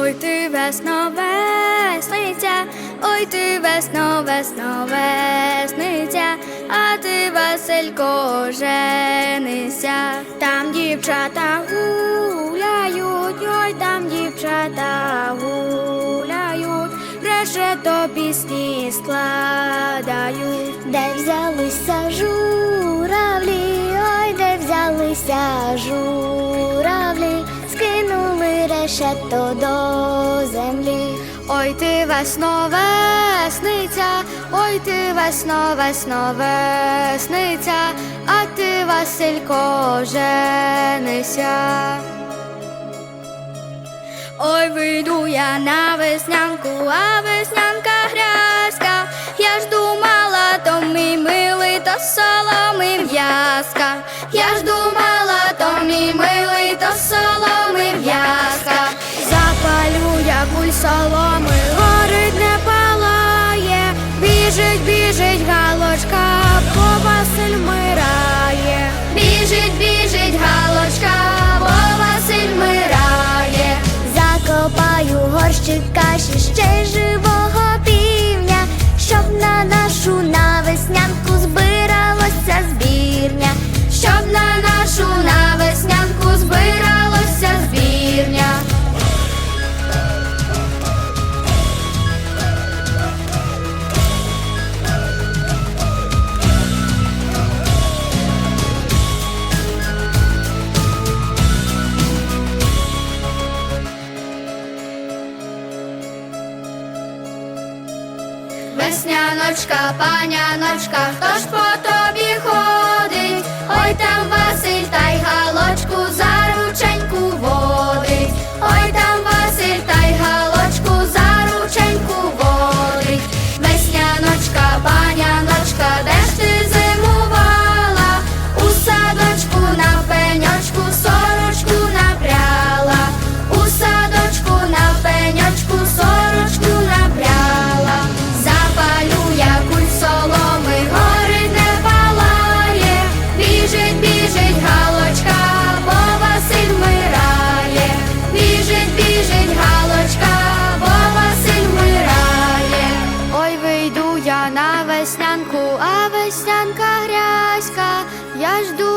Ой ти весно, весниця, ой ти весно, весно, весниця, а ти Василько женися. Там дівчата гуляють, ой там дівчата гуляють, решето пісні складають. Де взялися журавлі, ой, де взялися журавлі, решето до землі. Ой ти весно, весниця, ой ти весно, весно, весниця, а ти Василько женися. Ой, вийду я на веснянку, а веснянка грязька. Я ж думала, то мій милий, то соломи в'язка. Я ж біжить Весняночка, паняночка, хто ж по тобі ходить? Ой там Василь та й галочку за рученьку водить. Ой там Василь та й галочку за рученьку водить. Весняночка, паняночка, де ж ти зимувала? У садочку на грязька. Я жду